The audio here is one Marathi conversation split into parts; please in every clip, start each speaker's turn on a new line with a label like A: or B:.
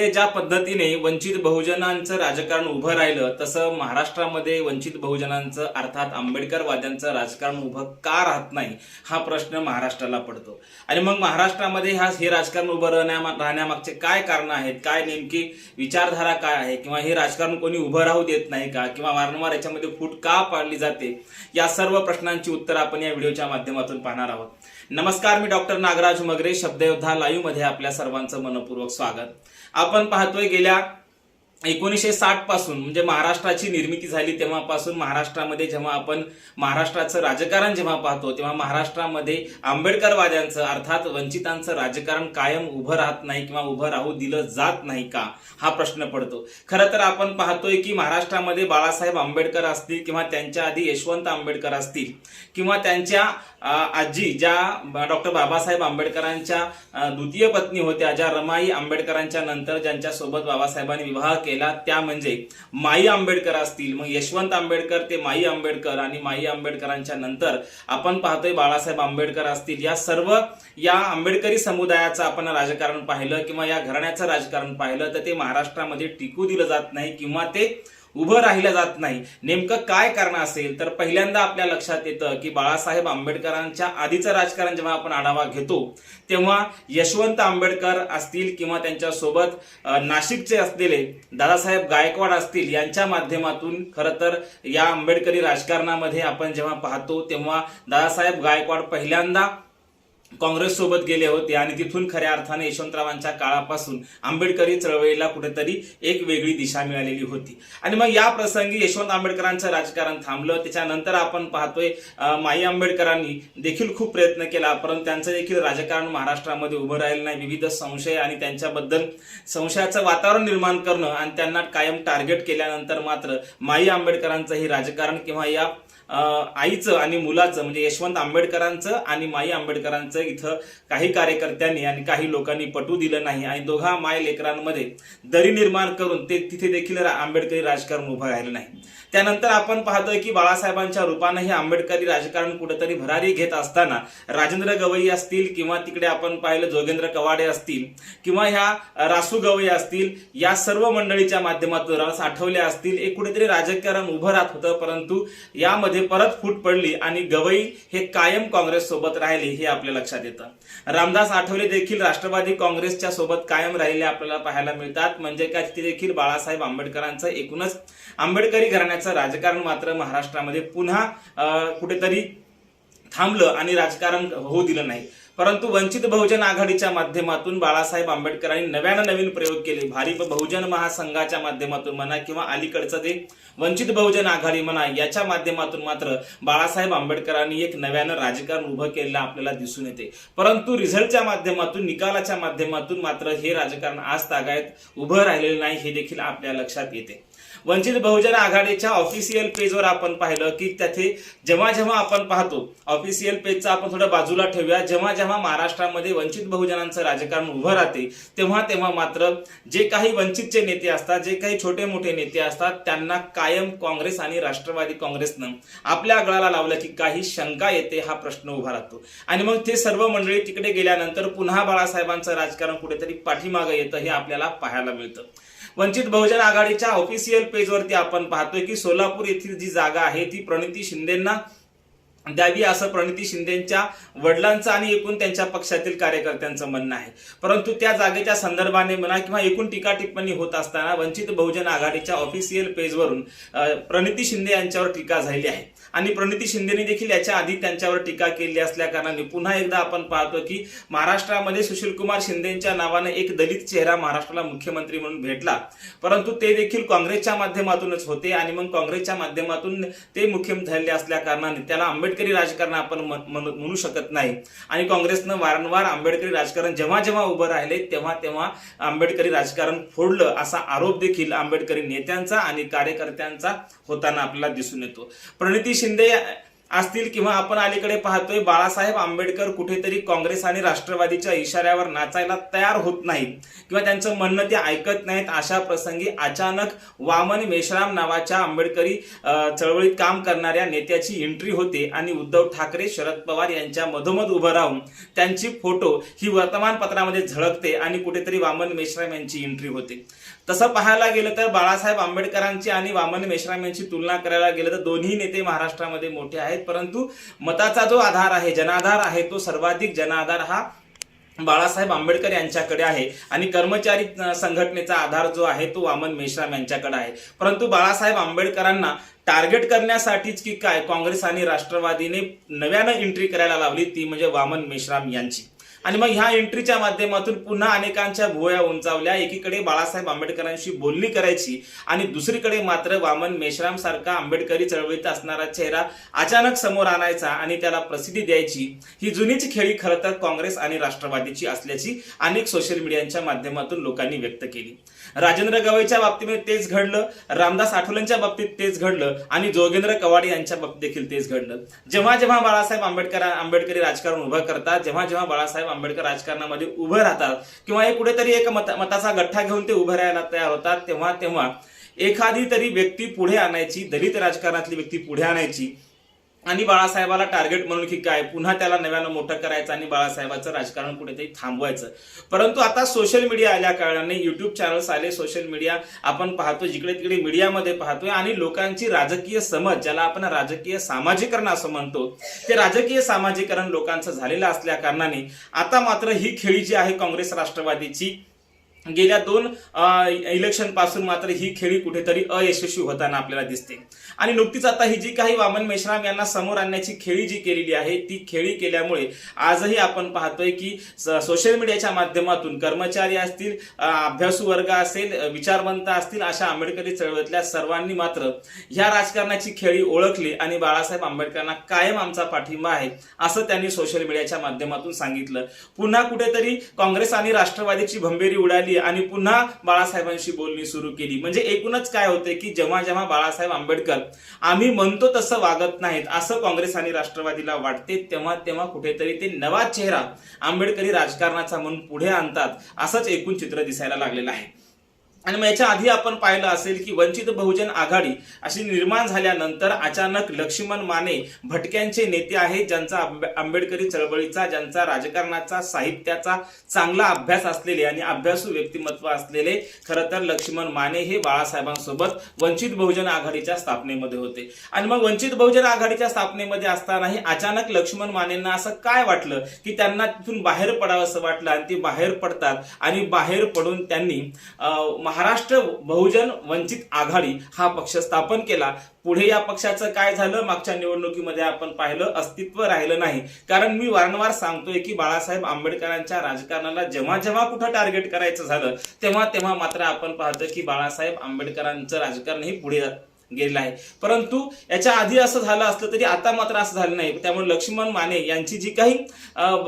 A: उत्तर ज्या पद्धतीने वंचित बहुजनांचं राजकारण उभं राहिलं तसं महाराष्ट्रामध्ये वंचित बहुजनांचं अर्थात आंबेडकरवाद्यांचं राजकारण उभं का राहत नाही हा प्रश्न महाराष्ट्राला पडतो. आणि मग महाराष्ट्रामध्ये हा हे राजकारण उभं राहण्या राहण्यामागचे काय कारण आहेत? काय नेमकी विचारधारा काय आहे? किंवा हे राजकारण कोणी उभं राहू देत नाही का? किंवा वारंवार याच्यामध्ये फूट का पाडली जाते? या सर्व प्रश्नांची उत्तर आपण या व्हिडिओच्या माध्यमातून पाहणार आहोत. नमस्कार मी डॉक्टर नागराज मगरे शब्दयोद्धा लाईव्हमध्ये आपल्या सर्वांचं मनपूर्वक स्वागत. आपण पाहतोय गेल्या एकोणीसशे साठपासून म्हणजे महाराष्ट्राची निर्मिती झाली तेव्हापासून महाराष्ट्रामध्ये जेव्हा आपण महाराष्ट्राचं राजकारण जेव्हा पाहतो तेव्हा महाराष्ट्रामध्ये आंबेडकरवाद्यांचं अर्थात वंचितांचं राजकारण कायम उभं राहत नाही किंवा उभं राहू दिलं जात नाही का हा प्रश्न पडतो. खरं तर आपण पाहतोय की महाराष्ट्रामध्ये बाळासाहेब आंबेडकर असतील किंवा त्यांच्या आधी यशवंत आंबेडकर असतील किंवा त्यांच्या आजी ज्या डॉक्टर बाबासाहेब आंबेडकरांच्या द्वितीय पत्नी होत्या ज्या रमाई आंबेडकरांच्या नंतर ज्यांच्या सोबत बाबासाहेबांनी विवाह केला त्या म्हणजे माई आंबेडकर असतील. मग यशवंत आंबेडकर ते माई आंबेडकर आणि माई आंबेडकरांच्या नंतर आपण पाहतोय बाळासाहेब आंबेडकर असतील. या सर्व या आंबेडकरी समुदायाचं आपण राजकारण पाहिलं किंवा या घराण्याचं राजकारण पाहिलं तर ते महाराष्ट्रामध्ये टिकू दिलं जात नाही किंवा ते उभं राहिलं जात नाही. नेमकं काय कारण असेल? तर पहिल्यांदा आपल्या लक्षात येतं की बाळासाहेब आंबेडकरांच्या आधीचं राजकारण जेव्हा आपण आढावा घेतो तेव्हा यशवंत आंबेडकर असतील किंवा त्यांच्यासोबत नाशिकचे असलेले दादासाहेब गायकवाड असतील यांच्या माध्यमातून खरं तर या आंबेडकरी राजकारणामध्ये आपण जेव्हा पाहतो तेव्हा दादासाहेब गायकवाड पहिल्यांदा काँग्रेस सोबत गेले होते आणि तिथून खऱ्या अर्थाने यशवंतरावांच्या काळापासून आंबेडकरी चळवळीला कुठेतरी एक वेगळी दिशा मिळालेली होती. आणि मग या प्रसंगी यशवंत आंबेडकरांचं राजकारण थांबलं. त्याच्यानंतर आपण पाहतोय माई आंबेडकरांनी देखील खूप प्रयत्न केला परंतु त्यांचं देखील राजकारण महाराष्ट्रामध्ये उभं राहिलं नाही. विविध संशय आणि त्यांच्याबद्दल संशयाचं वातावरण निर्माण करणं आणि त्यांना कायम टार्गेट केल्यानंतर मात्र माई आंबेडकरांचं हे राजकारण किंवा या आईचं आणि मुलाचं म्हणजे यशवंत आंबेडकरांचं आणि माई आंबेडकरांचं इथं काही कार्यकर्त्यांनी आणि काही लोकांनी पटू दिलं नाही. आणि दोघा माय लेकरांमध्ये दरी निर्माण करून ते तिथे देखील आंबेडकरी राजकारण उभं राहिलं नाही. त्यानंतर आपण पाहतोय की बाळासाहेबांच्या रूपानं हे आंबेडकरी राजकारण कुठेतरी भरारी घेत असताना राजेंद्र गवई असतील किंवा तिकडे आपण पाहिलं जोगेंद्र कवाडे असतील किंवा ह्या रासू गवई असतील या सर्व मंडळीच्या माध्यमातून रास आठवले असतील एक कुठेतरी राजकारण उभं राहत होतं. परंतु यामध्ये परत फूट पडली आणि गवई हे कायम काँग्रेस सोबत राहिले हे आपल्या लक्षात येतं. रामदास आठवले देखील राष्ट्रवादी काँग्रेसच्या सोबत कायम राहिले आपल्याला पाहायला मिळतात. म्हणजे काय तिथे देखील बाळासाहेब आंबेडकरांचं एकूणच आंबेडकरी घराण्याचं राजकारण मात्र महाराष्ट्रामध्ये पुन्हा कुठेतरी थांबलं आणि राजकारण होऊ दिलं नाही. परंतु वंचित बहुजन आघाडीच्या माध्यमातून बाळासाहेब आंबेडकरांनी नव्यानं नवीन प्रयोग केले. भारिप बहुजन महासंघाच्या माध्यमातून म्हणा किंवा अलीकडचं ते वंचित बहुजन आघाडी म्हणा याच्या माध्यमातून मात्र बाळासाहेब आंबेडकरांनी एक नव्यानं राजकारण उभं केलेलं आपल्याला दिसून येते. परंतु रिझल्टच्या माध्यमातून निकालाच्या माध्यमातून मात्र हे राजकारण आज तागायत उभं राहिलेलं नाही हे देखील आपल्या लक्षात येते. वंचित बहुजन आघाडीच्या ऑफिशियल पेजवर आपण पाहिलं की त्याचे जेव्हा जेव्हा आपण पाहतो ऑफिशियल पेजचा आपण थोडं बाजूला ठेवूया. जेव्हा जेव्हा जेव्हा महाराष्ट्रामध्ये वंचित बहुजनांचं राजकारण उभं राहते तेव्हा तेव्हा मात्र जे काही वंचितचे नेते असतात जे काही छोटे मोठे नेते असतात त्यांना कायम काँग्रेस आणि राष्ट्रवादी काँग्रेसनं आपल्या गळाला लावलं की काही शंका येते हा प्रश्न उभा राहतो. आणि मग ते सर्व मंडळी तिकडे गेल्यानंतर पुन्हा बाळासाहेबांचं राजकारण कुठेतरी पाठीमागं येतं हे आपल्याला पाहायला मिळतं. वंचित बहुजन आघाडीच्या ऑफिशियल पेजवरती आपण पाहतोय की सोलापूर येथील जी जागा आहे ती प्रणिती शिंदेना द्यावी असं प्रणिती शिंदेच्या वडिलांचं आणि एकूण त्यांच्या पक्षातील कार्यकर्त्यांचं म्हणणं आहे. परंतु त्या जागेच्या संदर्भाने म्हणा किंवा एकूण टीका टिप्पणी होत असताना वंचित बहुजन आघाडीच्या ऑफिशियल पेजवरून प्रणिती शिंदे यांच्यावर टीका झाली आहे. आणि प्रणिती शिंदेने देखील याच्या आधी त्यांच्यावर टीका केली असल्या कारणाने पुन्हा एकदा आपण पाहतो की महाराष्ट्रामध्ये सुशीलकुमार शिंदेच्या नावाने एक दलित चेहरा महाराष्ट्राला मुख्यमंत्री म्हणून भेटला. परंतु ते देखील काँग्रेसच्या माध्यमातूनच होते आणि मग काँग्रेसच्या माध्यमातून ते मुख्यमंत्री झाले असल्या कारणाने त्याला आंबेडकर आंबेडकरी राजकारण आपण म्हणू शकत नाही. आणि काँग्रेसनं वारंवार आंबेडकरी राजकारण जेव्हा जेव्हा उभं राहिले तेव्हा तेव्हा आंबेडकरी राजकारण फोडलं असा आरोप देखील आंबेडकरी नेत्यांचा आणि कार्यकर्त्यांचा होताना आपल्याला दिसून येतो. प्रणिती शिंदे असतील किंवा आपण अलीकडे पाहतोय बाळासाहेब आंबेडकर कुठेतरी काँग्रेस आणि राष्ट्रवादीच्या इशाऱ्यावर नाचायला तयार होत नाहीत किंवा त्यांचं म्हणणं ते ऐकत नाहीत अशा प्रसंगी अचानक वामन मेश्राम नावाच्या आंबेडकरी चळवळीत काम करणाऱ्या नेत्याची एंट्री होते आणि उद्धव ठाकरे शरद पवार यांच्या मधोमध उभं राहून त्यांची फोटो ही वर्तमानपत्रामध्ये झळकते आणि कुठेतरी वामन मेश्राम यांची एंट्री होते. तसं पाहायला गेलं तर बाळासाहेब आंबेडकरांची आणि वामन मेश्राम यांची तुलना करायला गेलं तर दोन्ही नेते महाराष्ट्रामध्ये मोठे आहेत. परंतु मताचा जो आधार आहे जनाधार आहे तो सर्वाधिक जनाधार हा बाळासाहेब आंबेडकर यांच्याकडे आहे. आणि कर्मचारी संघटनेचा आधार जो आहे तो वामन मेश्राम यांच्याकडे आहे. परंतु बाळासाहेब आंबेडकरांना टार्गेट करण्यासाठीच की काय? काँग्रेस आणि राष्ट्रवादीने नव्यानं एंट्री करायला लावली ती म्हणजे वामन मेश्राम यांची. आणि मग ह्या एंट्रीच्या माध्यमातून पुन्हा अनेकांच्या भुवया उंचावल्या. एकीकडे बाळासाहेब आंबेडकरांशी बोलणी करायची आणि दुसरीकडे मात्र वामन मेश्राम सारखा आंबेडकरी चळवळीत असणारा चेहरा अचानक समोर आणायचा आणि त्याला प्रसिद्धी द्यायची. ही जुनीच खेळी खरं तर काँग्रेस आणि राष्ट्रवादीची असल्याची अनेक सोशल मीडियाच्या माध्यमातून लोकांनी व्यक्त केली. राजेंद्र गवईच्या बाबतीमध्ये तेच घडलं. रामदास आठवलेंच्या बाबतीत तेच घडलं. आणि जोगेंद्र कवाडे यांच्या बाबतीत देखील तेच घडलं. जेव्हा जेव्हा बाळासाहेब आंबेडकर आंबेडकरी राजकारण उभं करतात जेव्हा जेव्हा बाळासाहेब आंबेडकर राजकारणामध्ये उभं राहतात किंवा हे कुठेतरी एक मता मताचा गठ्ठा घेऊन ते उभं राहायला तयार होतात तेव्हा तेव्हा एखादी तरी व्यक्ती पुढे आणायची दलित राजकारणातली व्यक्ती पुढे आणायची आणि बाळासाहेबाला टार्गेट म्हणून की काय? पुन्हा त्याला नव्यानं मोठं करायचं आणि बाळासाहेबाचं राजकारण कुठेतरी थांबवायचं. परंतु आता सोशल मीडिया आल्या कारणाने युट्यूब चॅनल्स आले सोशल मीडिया आपण पाहतो जिकडे तिकडे मीडियामध्ये पाहतोय आणि लोकांची राजकीय समज ज्याला आपण राजकीय सामाजिकरण असं म्हणतो ते राजकीय सामाजिकरण लोकांचं झालेलं असल्या कारणाने आता मात्र ही खेळी जी आहे काँग्रेस राष्ट्रवादीची गेल्या दोन इलेक्शनपासून मात्र ही खेळी कुठेतरी अयशस्वी होताना आपल्याला दिसते. आणि नुकतीच आता ही जी काही वामन मेश्राम यांना समोर आणण्याची खेळी जी केलेली आहे ती खेळी केल्यामुळे आजही आपण पाहतोय की सोशल मीडियाच्या माध्यमातून कर्मचारी असतील अभ्यासू वर्ग असेल विचारवंत असतील अशा आंबेडकरी चळवळीतल्या सर्वांनी मात्र ह्या राजकारणाची खेळी ओळखली आणि बाळासाहेब आंबेडकरांना कायम आमचा पाठिंबा आहे असं त्यांनी सोशल मीडियाच्या माध्यमातून सांगितलं. पुन्हा कुठेतरी काँग्रेस आणि राष्ट्रवादीची भंबेरी उडाली आणि पुन्हा बाळासाहेबांशी बोलणी सुरू केली. म्हणजे एकूणच काय होते की जेव्हा जेव्हा बाळासाहेब आंबेडकर आम्ही म्हणतो तसं वागत नाहीत असं काँग्रेस आणि राष्ट्रवादीला वाटते तेव्हा तेव्हा कुठेतरी ते नवा चेहरा आंबेडकरी राजकारणाचा म्हणून पुढे आणतात असंच एकूण चित्र दिसायला लागलेलं आहे. आणि मग याच्या आधी आपण पाहिलं असेल की वंचित बहुजन आघाडी अशी निर्माण झाल्यानंतर अचानक लक्ष्मण माने भटक्यांचे नेते आहेत ज्यांचा आंबेडकरी चळवळीचा ज्यांचा राजकारणाचा साहित्याचा चांगला अभ्यास असलेले आणि अभ्यासू व्यक्तिमत्व असलेले खरं तर लक्ष्मण माने हे बाळासाहेबांसोबत वंचित बहुजन आघाडीच्या स्थापनेमध्ये होते. आणि मग वंचित बहुजन आघाडीच्या स्थापनेमध्ये असतानाही अचानक लक्ष्मण मानेंना असं काय वाटलं की त्यांना तिथून बाहेर पडावं असं वाटलं आणि ते बाहेर पडतात आणि बाहेर पडून त्यांनी अं, महाराष्ट्र बहुजन वंचित आघाडी हा पक्ष स्थापन केला. पुढे या पक्षाचं काय झालं? मागच्या निवडणुकीमध्ये आपण पाहिलं अस्तित्व राहिलं नाही. कारण मी वारंवार सांगतोय की बाळासाहेब आंबेडकरांच्या राजकारणाला जेव्हा जेव्हा कुठं टार्गेट करायचं झालं तेव्हा तेव्हा मात्र आपण पाहतो की बाळासाहेब आंबेडकरांचं राजकारण हे पुढे गेलेला आहे. परंतु याच्या आधी असं झालं असलं तरी आता मात्र असं झालं नाही. त्यामुळे लक्ष्मण माने यांची जी काही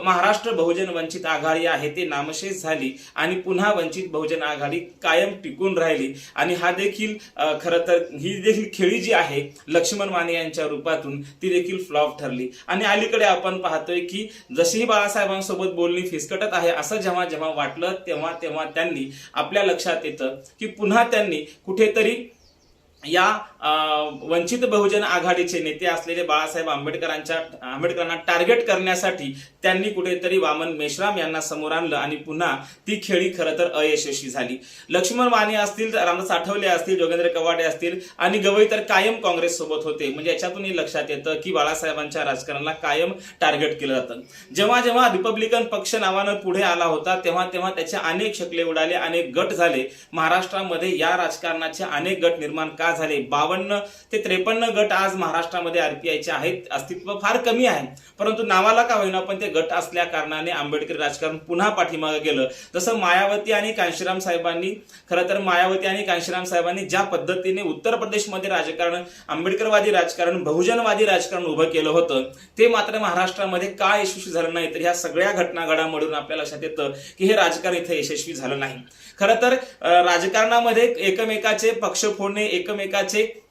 A: महाराष्ट्र बहुजन वंचित आघाडी आहे ते नामशेष झाली आणि पुन्हा वंचित बहुजन आघाडी कायम टिकून राहिली. आणि हा देखील खरं तर ही देखील खेळी जी आहे लक्ष्मण माने यांच्या रूपातून ती देखील फ्लॉप ठरली. आणि अलीकडे आपण पाहतोय की जशीही बाळासाहेबांसोबत बोलणी फिसकटत आहे असं जेव्हा जेव्हा वाटलं तेव्हा तेव्हा त्यांनी आपल्या लक्षात येतं की पुन्हा त्यांनी कुठेतरी या वंचित बहुजन आघाडीचे नेते असलेले बाळासाहेब आंबेडकरांच्या आंबेडकरांना टार्गेट करण्यासाठी त्यांनी कुठेतरी वामन मेश्राम यांना समोर आणलं आणि पुन्हा ती खेळी खरं तर अयशस्वी झाली. लक्ष्मण माने असतील रामदास आठवले असतील जोगेंद्र कवाडे असतील आणि गवई तर कायम काँग्रेस सोबत होते. म्हणजे याच्यातूनही लक्षात येतं की बाळासाहेबांच्या राजकारणाला कायम टार्गेट केलं जातं. जेव्हा जेव्हा रिपब्लिकन पक्ष नावानं पुढे आला होता तेव्हा तेव्हा त्याचे अनेक शकले उडाले अनेक गट झाले. महाराष्ट्रामध्ये या राजकारणाचे अनेक गट निर्माण का झाले. बावन्न ते त्रेपन्न गट आज महाराष्ट्रामध्ये आरपीआयचे आहेत. अस्तित्व फार कमी आहे. परंतु नावाला का होईना पण ते गट असल्या कारणाने आंबेडकरी राजकारण पुन्हा पाठीमागे गेलं. जसं मायावती आणि कांशीराम साहेबांनी खरं तर मायावती आणि कांशीराम साहेबांनी ज्या पद्धतीने उत्तर प्रदेशमध्ये राजकारण आंबेडकरवादी राजकारण बहुजनवादी राजकारण उभं केलं होतं ते मात्र महाराष्ट्रामध्ये का यशस्वी झालं नाही तर ह्या सगळ्या घटना घडामोडून आपल्या लक्षात येतं की हे राजकारण इथे यशस्वी झालं नाही. खरं तर राजकारणामध्ये एकमेकाचे पक्ष फोडणे एकमेक एकमेकाचे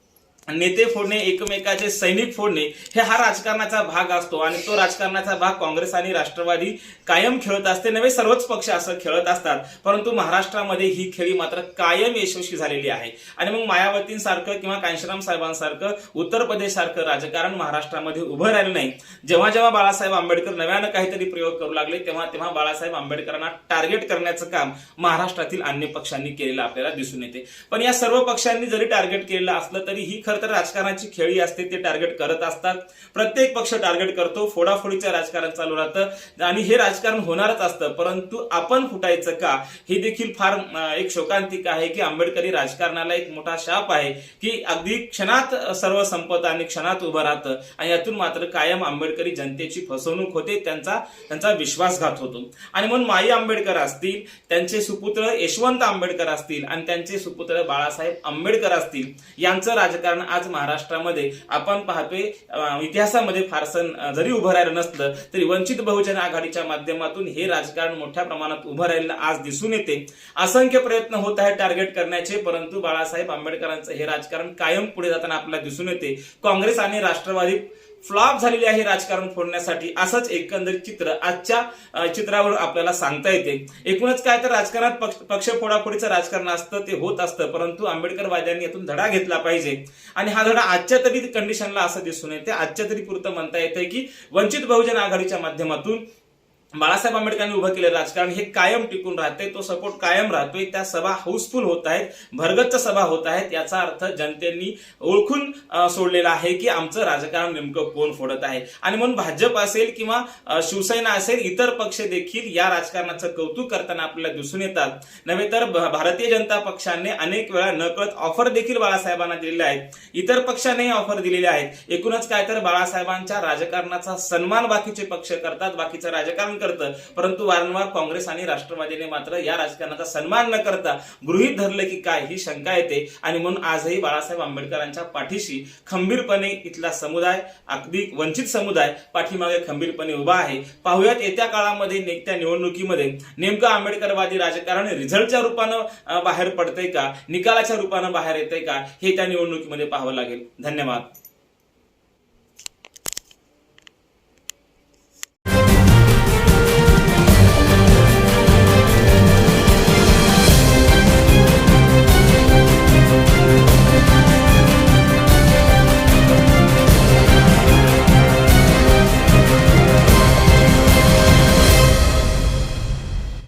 A: नेते फोडणे एकमेकाचे सैनिक फोडणे हे हा राजकारणाचा भाग असतो. आणि तो राजकारणाचा भाग काँग्रेस आणि राष्ट्रवादी कायम खेळत असते. नव्हे सर्वच पक्ष असं खेळत असतात. परंतु महाराष्ट्रामध्ये ही खेळी मात्र कायम यशस्वी झालेली आहे. आणि मग मायावतींसारखं किंवा कांशीराम साहेबांसारखं उत्तर प्रदेश सारखं राजकारण महाराष्ट्रामध्ये उभं राहिलं नाही. जेव्हा जेव्हा बाळासाहेब आंबेडकर नव्यानं काहीतरी प्रयोग करू लागले तेव्हा तेव्हा बाळासाहेब आंबेडकरांना टार्गेट करण्याचं काम महाराष्ट्रातील अन्य पक्षांनी केलेलं आपल्याला दिसून येते. पण या सर्व पक्षांनी जरी टार्गेट केलेलं असलं तरी ही खरं तर राजकारणाची खेळी असते ते टार्गेट करत असतात. प्रत्येक पक्ष टार्गेट करतो फोडाफोडीचं राजकारण चालू राहतं आणि हे राजकारण होणारच असतं. परंतु आपण फुटायचं का? हे देखील फार एक शोकांतिक आहे की आंबेडकरी राजकारणाला एक मोठा शाप आहे की अगदी क्षणात सर्व संपत आणि क्षणात उभं राहतं आणि यातून मात्र कायम आंबेडकरी जनतेची फसवणूक होते त्यांचा त्यांचा विश्वासघात होतो. आणि म्हणून माई आंबेडकर असतील त्यांचे सुपुत्र यशवंत आंबेडकर असतील आणि त्यांचे सुपुत्र बाळासाहेब आंबेडकर असतील यांचं राजकारण आज महाराष्ट्रामध्ये आपण पाहतोय इतिहासामध्ये फारसं जरी उभं राहिलं नसलं तरी वंचित बहुजन आघाडीच्या माध्यमातून हे राजकारण मोठ्या प्रमाणात उभं राहिलं आज दिसून येते. असंख्य प्रयत्न होत आहे टार्गेट करण्याचे परंतु बाळासाहेब आंबेडकरांचं हे राजकारण कायम पुढे जाताना आपल्याला दिसून येते. काँग्रेस आणि राष्ट्रवादी फ्लॉप झालेले आहे राजकारण फोडण्यासाठी असंच एकंदरीत चित्र आजच्या चित्रावर आपल्याला सांगता येते. एकूणच काय तर राजकारणात पक्ष पक्ष फोडाफोडीचं राजकारण असतं ते होत असतं परंतु आंबेडकरवाद्यांनी यातून धडा घेतला पाहिजे. आणि हा धडा आजच्या तरी कंडिशनला असं दिसून येते. आजच्या तरी पुरतं म्हणता येतं की वंचित बहुजन आघाडीच्या माध्यमातून बाळासाहेब आंबेडकरांनी उभं केलेलं राजकारण हे कायम टिकून राहते तो सपोर्ट कायम राहतोय. त्या सभा हाऊसफुल होत आहेत भरगच्च सभा होत आहेत. याचा अर्थ जनतेनी ओळखून सोडलेला आहे की आमचं राजकारण नेमकं कोण फोडत आहे. आणि म्हणून भाजप असेल किंवा शिवसेना असेल इतर पक्ष देखील या राजकारणाचं कौतुक करताना आपल्याला दिसून येतात. नव्हे तर भारतीय जनता पक्षाने अनेक वेळा नकळत ऑफर देखील बाळासाहेबांना दिलेल्या आहेत. इतर पक्षांनी ऑफर दिलेल्या आहेत. एकूणच काय तर बाळासाहेबांच्या राजकारणाचा सन्मान बाकीचे पक्ष करतात बाकीचं राजकारण करतं. परंतु वारंवार काँग्रेस आणि राष्ट्रवादीने मात्र या राजकारणाचा सन्मान न करता गृहीत धरलं की काय ही शंका येते. आणि म्हणून आजही बाळासाहेब आंबेडकरांच्या पाठीशी खंबीरपणे इथला समुदाय अगदी वंचित समुदाय पाठीमागे खंबीरपणे उभा आहे. पाहुयात येत्या काळामध्ये नेत्या निवडणुकीमध्ये नेमकं आंबेडकरवादी राजकारण रिझल्टच्या रूपानं बाहेर पडतंय का? निकालाच्या रूपानं बाहेर येतंय का? हे त्या निवडणुकीमध्ये पाहावं लागेल. धन्यवाद.